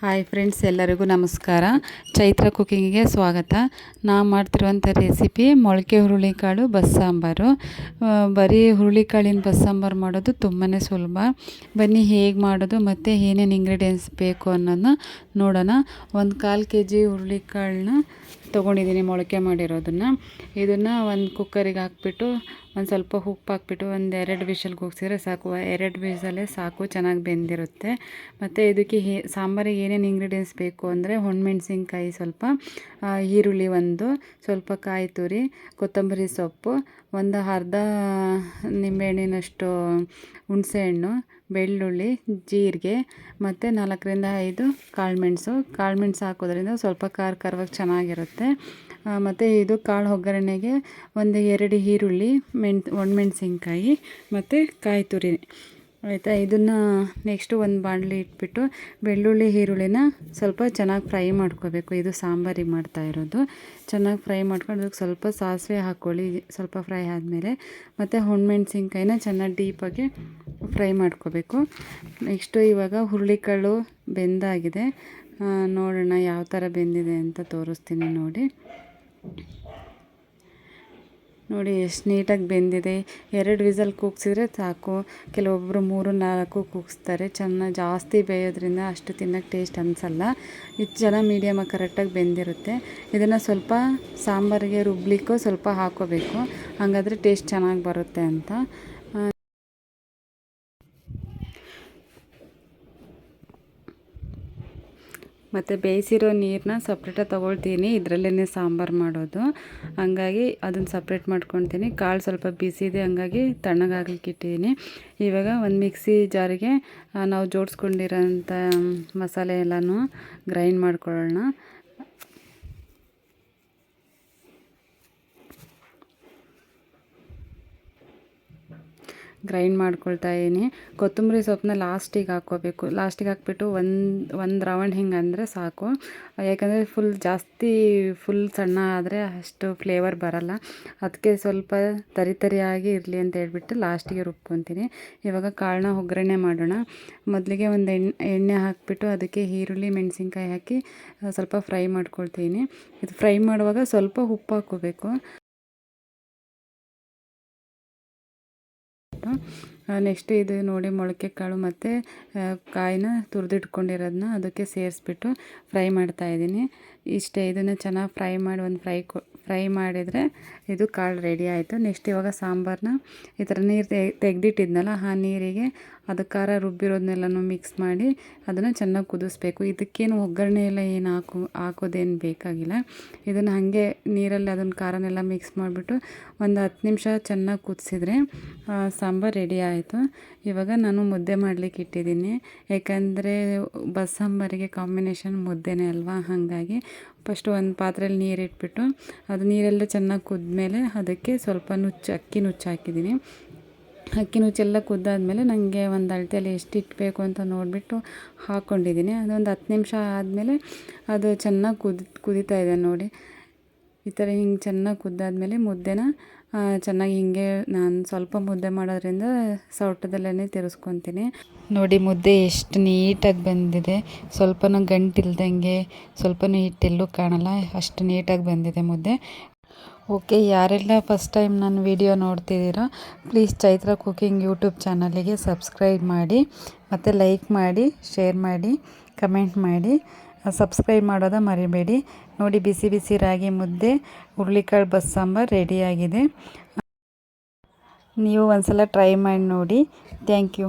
Hi friends ಎಲ್ಲರಿಗೂ ನಮಸ್ಕಾರ. ಚೈತ್ರ ಕುಕ್ಕಿಂಗಿಗೆ ಸ್ವಾಗತ. ನಾವು ಮಾಡ್ತಿರುವಂಥ ರೆಸಿಪಿ ಮೊಳಕೆ ಹುರುಳಿಕಾಳು ಬಸ್ಸಾಂಬಾರು. ಬರೀ ಹುರುಳಿಕಾಳಿನ ಬಸ್ಸಾಂಬಾರು ಮಾಡೋದು ತುಂಬಾ ಸುಲಭ. ಬನ್ನಿ ಹೇಗೆ ಮಾಡೋದು, ಮತ್ತು ಏನೇನು ಇಂಗ್ರೀಡಿಯೆಂಟ್ಸ್ ಬೇಕು ಅನ್ನೋದನ್ನ ನೋಡೋಣ. ಒಂದು ಕಾಲು ಕೆ ಜಿ ಹುರುಳಿಕಾಳನ್ನ ತೊಗೊಂಡಿದ್ದೀನಿ, ಮೊಳಕೆ ಮಾಡಿರೋದನ್ನು. ಇದನ್ನು ಒಂದು ಕುಕ್ಕರಿಗೆ ಹಾಕ್ಬಿಟ್ಟು, ಒಂದು ಸ್ವಲ್ಪ ಉಪ್ಪು ಹಾಕ್ಬಿಟ್ಟು, ಒಂದು ಎರಡು ವಿಷಲ್ಗೆ ಹೋಗ್ಸಿದ್ರೆ ಸಾಕು. ಎರಡು ವಿಷಲೇ ಸಾಕು, ಚೆನ್ನಾಗಿ ಬೆಂದಿರುತ್ತೆ. ಮತ್ತು ಇದಕ್ಕೆ ಸಾಂಬಾರಿಗೆ ಏನೇನು ಇಂಗ್ರೀಡಿಯೆಂಟ್ಸ್ ಬೇಕು ಅಂದರೆ ಹೊಣ್ಮೆಣ್ಸಿನ್ಕಾಯಿ ಸ್ವಲ್ಪ ಈರುಳ್ಳಿ ಒಂದು, ಸ್ವಲ್ಪ ಕಾಯಿ ತುರಿ, ಕೊತ್ತಂಬರಿ ಸೊಪ್ಪು, ಒಂದು ಅರ್ಧ ನಿಂಬೆಹಣ್ಣಿನಷ್ಟು ಹುಣಸೆಹಣ್ಣು ಬೆಳ್ಳುಳ್ಳಿ, ಜೀರಿಗೆ ಮತ್ತು ನಾಲ್ಕರಿಂದ ಐದು ಕಾಳುಮೆಣಸು ಕಾಳುಮೆಣಸು ಹಾಕೋದ್ರಿಂದ ಸ್ವಲ್ಪ ಖಾರ ಖಾರವಾಗಿ ಚೆನ್ನಾಗಿರುತ್ತೆ. ಮತ್ತು ಇದು ಕಾಳು ಒಗ್ಗರಣೆಗೆ ಒಂದು ಎರಡು ಈರುಳ್ಳಿ, ಮೆಣ್, ಒಣಮೆಣ್ಸಿನ್ಕಾಯಿ ಮತ್ತು ಕಾಯಿ ತುರಿ. ಆಯಿತಾ? ಇದನ್ನು ನೆಕ್ಸ್ಟು ಒಂದು ಬಾಣಲಿ ಇಟ್ಬಿಟ್ಟು ಬೆಳ್ಳುಳ್ಳಿ, ಈರುಳ್ಳಿನ ಸ್ವಲ್ಪ ಚೆನ್ನಾಗಿ ಫ್ರೈ ಮಾಡ್ಕೋಬೇಕು. ಇದು ಸಾಂಬಾರಿಗೆ ಮಾಡ್ತಾ ಇರೋದು. ಚೆನ್ನಾಗಿ ಫ್ರೈ ಮಾಡ್ಕೊಂಡು ಅದಕ್ಕೆ ಸ್ವಲ್ಪ ಸಾಸಿವೆ ಹಾಕ್ಕೊಳ್ಳಿ ಸ್ವಲ್ಪ ಫ್ರೈ ಆದಮೇಲೆ ಮತ್ತು ಹುಣ್ಮೆಣ್ಸಿನ್ಕಾಯಿನ ಚೆನ್ನಾಗಿ ಡೀಪಾಗಿ ಫ್ರೈ ಮಾಡ್ಕೋಬೇಕು. ನೆಕ್ಸ್ಟು ಇವಾಗ ಹುರುಳಿಕಾಳು ಬೆಂದಾಗಿದೆ. ನೋಡೋಣ ಯಾವ ಥರ ಬೆಂದಿದೆ ಅಂತ ತೋರಿಸ್ತೀನಿ ನೋಡಿ. ನೋಡಿ, ಎಷ್ಟು ನೀಟಾಗಿ ಬೆಂದಿದೆ. ಎರಡು ವಿಸಲ್ ಕೂಗ್ಸಿದ್ರೆ ಸಾಕು. ಕೆಲವೊಬ್ಬರು ಮೂರು, ನಾಲ್ಕು ಕೂಗಿಸ್ತಾರೆ. ಚೆನ್ನಾಗಿ ಜಾಸ್ತಿ ಬೇಯೋದ್ರಿಂದ ಅಷ್ಟು ತಿನ್ನೋಕ್ಕೆ ಟೇಸ್ಟ್ ಅನಿಸಲ್ಲ. ಇದು ಜನ ಮೀಡಿಯಮಾಗಿ ಕರೆಕ್ಟಾಗಿ ಬೆಂದಿರುತ್ತೆ. ಇದನ್ನು ಸ್ವಲ್ಪ ಸಾಂಬಾರಿಗೆ ರುಬ್ಲಿಕ್ಕೂ ಸ್ವಲ್ಪ ಹಾಕೋಬೇಕು. ಹಾಗಾದರೆ ಟೇಸ್ಟ್ ಚೆನ್ನಾಗಿ ಬರುತ್ತೆ ಅಂತ. ಮತ್ತು ಬೇಯಿಸಿರೋ ನೀರನ್ನ ಸಪ್ರೇಟಾಗಿ ತೊಗೊಳ್ತೀನಿ. ಇದರಲ್ಲೇ ಸಾಂಬಾರು ಮಾಡೋದು. ಹಂಗಾಗಿ ಅದನ್ನು ಸಪ್ರೇಟ್ ಮಾಡ್ಕೊತೀನಿ. ಕಾಳು ಸ್ವಲ್ಪ ಬಿಸಿದೆ, ಹಂಗಾಗಿ ತಣ್ಣಗಾಗ್ಲಿಕ್ಕೆ ಇಟ್ಟಿದ್ದೀನಿ ಇವಾಗ ಒಂದು ಮಿಕ್ಸಿ ಜಾರಿಗೆ ನಾವು ಜೋಡಿಸ್ಕೊಂಡಿರೋಂಥ ಮಸಾಲೆ ಎಲ್ಲನೂ ಗ್ರೈಂಡ್ ಮಾಡ್ಕೊಳ್ಳೋಣ. ಗ್ರೈಂಡ್ ಮಾಡ್ಕೊಳ್ತಾ ಇದ್ದೀನಿ. ಕೊತ್ತಂಬರಿ ಸೊಪ್ಪನ್ನ ಲಾಸ್ಟಿಗೆ ಹಾಕ್ಕೋಬೇಕು. ಲಾಸ್ಟಿಗೆ ಹಾಕ್ಬಿಟ್ಟು ಒಂದು ಒಂದು ರೌಂಡ್ ಹಿಂಗೆ ಅಂದರೆ ಸಾಕು. ಯಾಕಂದರೆ ಫುಲ್ ಜಾಸ್ತಿ ಫುಲ್ ಸಣ್ಣ ಆದರೆ ಅಷ್ಟು ಫ್ಲೇವರ್ ಬರಲ್ಲ. ಅದಕ್ಕೆ ಸ್ವಲ್ಪ ತರಿ ತರಿಯಾಗಿ ಇರಲಿ ಅಂತ ಹೇಳ್ಬಿಟ್ಟು ಲಾಸ್ಟಿಗೆ ರುಬ್ಕೊತೀನಿ. ಇವಾಗ ಕಾಳನ್ನ ಒಗ್ಗರಣೆ ಮಾಡೋಣ. ಮೊದಲಿಗೆ ಒಂದು ಎಣ್ಣೆ ಎಣ್ಣೆ ಹಾಕಿಬಿಟ್ಟು ಅದಕ್ಕೆ ಈರುಳ್ಳಿ, ಮೆಣಸಿನ್ಕಾಯಿ ಹಾಕಿ ಸ್ವಲ್ಪ ಫ್ರೈ ಮಾಡ್ಕೊಳ್ತೀನಿ. ಇದು ಫ್ರೈ ಮಾಡುವಾಗ ಸ್ವಲ್ಪ ಉಪ್ಪು ಹಾಕ್ಕೋಬೇಕು. Mm-hmm. ನೆಕ್ಸ್ಟ್ ಇದು ನೋಡಿ ಮೊಳಕೆ ಕಾಳು ಮತ್ತು ಕಾಯಿನ ತುರಿದಿಟ್ಕೊಂಡಿರೋದನ್ನ ಅದಕ್ಕೆ ಸೇರಿಸ್ಬಿಟ್ಟು ಫ್ರೈ ಮಾಡ್ತಾ ಇದ್ದೀನಿ. ಇಷ್ಟೇ, ಇದನ್ನು ಚೆನ್ನಾಗಿ ಫ್ರೈ ಮಾಡಿ, ಒಂದು ಫ್ರೈ ಫ್ರೈ ಮಾಡಿದರೆ ಇದು ಕಾಳು ರೆಡಿ ಆಯಿತು. ನೆಕ್ಸ್ಟ್ ಇವಾಗ ಸಾಂಬಾರನ್ನ ಈ ಥರ ನೀರು ತೆಗೆದಿಟ್ಟಿದ್ನಲ್ಲ, ಆ ನೀರಿಗೆ ಅದು ಖಾರ ರುಬ್ಬಿರೋದನ್ನೆಲ್ಲನೂ ಮಿಕ್ಸ್ ಮಾಡಿ ಅದನ್ನು ಚೆನ್ನಾಗಿ ಕುದಿಸ್ಬೇಕು. ಇದಕ್ಕೇನು ಒಗ್ಗರಣೆ ಎಲ್ಲ ಏನು ಹಾಕು, ಹಾಕೋದೇನು ಬೇಕಾಗಿಲ್ಲ. ಇದನ್ನು ಹಾಗೆ ನೀರಲ್ಲಿ ಅದನ್ನು ಖಾರನೆಲ್ಲ ಮಿಕ್ಸ್ ಮಾಡಿಬಿಟ್ಟು ಒಂದು ಹತ್ತು ನಿಮಿಷ ಚೆನ್ನಾಗಿ ಕುದಿಸಿದ್ರೆ ಸಾಂಬಾರು ರೆಡಿ ಆಯಿತು. ಇವಾಗ ನಾನು ಮುದ್ದೆ ಮಾಡಲಿಕ್ಕೆ ಇಟ್ಟಿದ್ದೀನಿ. ಯಾಕಂದರೆ ಬಸ್ಸಾಂಬಾರಿಗೆ ಕಾಂಬಿನೇಷನ್ ಮುದ್ದೆನೇ ಅಲ್ವಾ? ಹಾಗಾಗಿ ಫಸ್ಟ್ ಒಂದು ಪಾತ್ರೆಯಲ್ಲಿ ನೀರಿಟ್ಬಿಟ್ಟು ಅದು ನೀರೆಲ್ಲ ಚೆನ್ನಾಗಿ ಕುದ್ಮೇಲೆ ಅದಕ್ಕೆ ಸ್ವಲ್ಪ ನುಚ್ಚು, ಅಕ್ಕಿ ನುಚ್ಚು ಹಾಕಿದ್ದೀನಿ. ಅಕ್ಕಿ ನುಚ್ಚೆಲ್ಲ ಕುದ್ದಾದಮೇಲೆ ನನಗೆ ಒಂದು ಅಳತೆಯಲ್ಲಿ ಎಷ್ಟು ಇಟ್ಬೇಕು ಅಂತ ನೋಡಿಬಿಟ್ಟು ಹಾಕ್ಕೊಂಡಿದ್ದೀನಿ ಅದೊಂದು ಹತ್ತು ನಿಮಿಷ ಆದಮೇಲೆ ಅದು ಚೆನ್ನಾಗಿ ಕುದಿ, ಕುದೀತಾ ಇದೆ ನೋಡಿ. ಈ ಥರ ಹಿಂಗೆ ಚೆನ್ನಾಗಿ ಕುದ್ದಾದಮೇಲೆ ಮುದ್ದೆನ ಚೆನ್ನಾಗಿ ಹಿಂಗೆ ನಾನು ಸ್ವಲ್ಪ ಮುದ್ದೆ ಮಾಡೋದ್ರಿಂದ ಸೌಟದಲ್ಲೇ ತಿರ್ಸ್ಕೊತೀನಿ. ನೋಡಿ ಮುದ್ದೆ ಎಷ್ಟು ನೀಟಾಗಿ ಬಂದಿದೆ. ಸ್ವಲ್ಪನೂ ಗಂಟಿಲ್ದಂಗೆ, ಸ್ವಲ್ಪನೂ ಹಿಟ್ಟೆಲ್ಲೂ ಕಾಣಲ್ಲ, ಅಷ್ಟು ನೀಟಾಗಿ ಬಂದಿದೆ ಮುದ್ದೆ. ಓಕೆ, ಯಾರೆಲ್ಲ ಫಸ್ಟ್ ಟೈಮ್ ನನ್ನ ವಿಡಿಯೋ ನೋಡ್ತಿದ್ದೀರೋ, ಪ್ಲೀಸ್ ಚೈತ್ರ ಕುಕಿಂಗ್ ಯೂಟ್ಯೂಬ್ ಚಾನಲಿಗೆ ಸಬ್ಸ್ಕ್ರೈಬ್ ಮಾಡಿ, ಮತ್ತು ಲೈಕ್ ಮಾಡಿ, ಶೇರ್ ಮಾಡಿ, ಕಮೆಂಟ್ ಮಾಡಿ. ಸಬ್ಸ್ಕ್ರೈಬ್ ಮಾಡೋದ ಮರಿಬೇಡಿ. ನೋಡಿ, ಬಿಸಿ ಬಿಸಿ ರಾಗಿ ಮುದ್ದೆ, ಹುರುಳಿಕಾಳು ಬಸ್ಸಾಂಬಾರು ರೆಡಿಯಾಗಿದೆ ನೀವು ಒಂದ್ಸಲ ಟ್ರೈ ಮಾಡಿ ನೋಡಿ. Thank you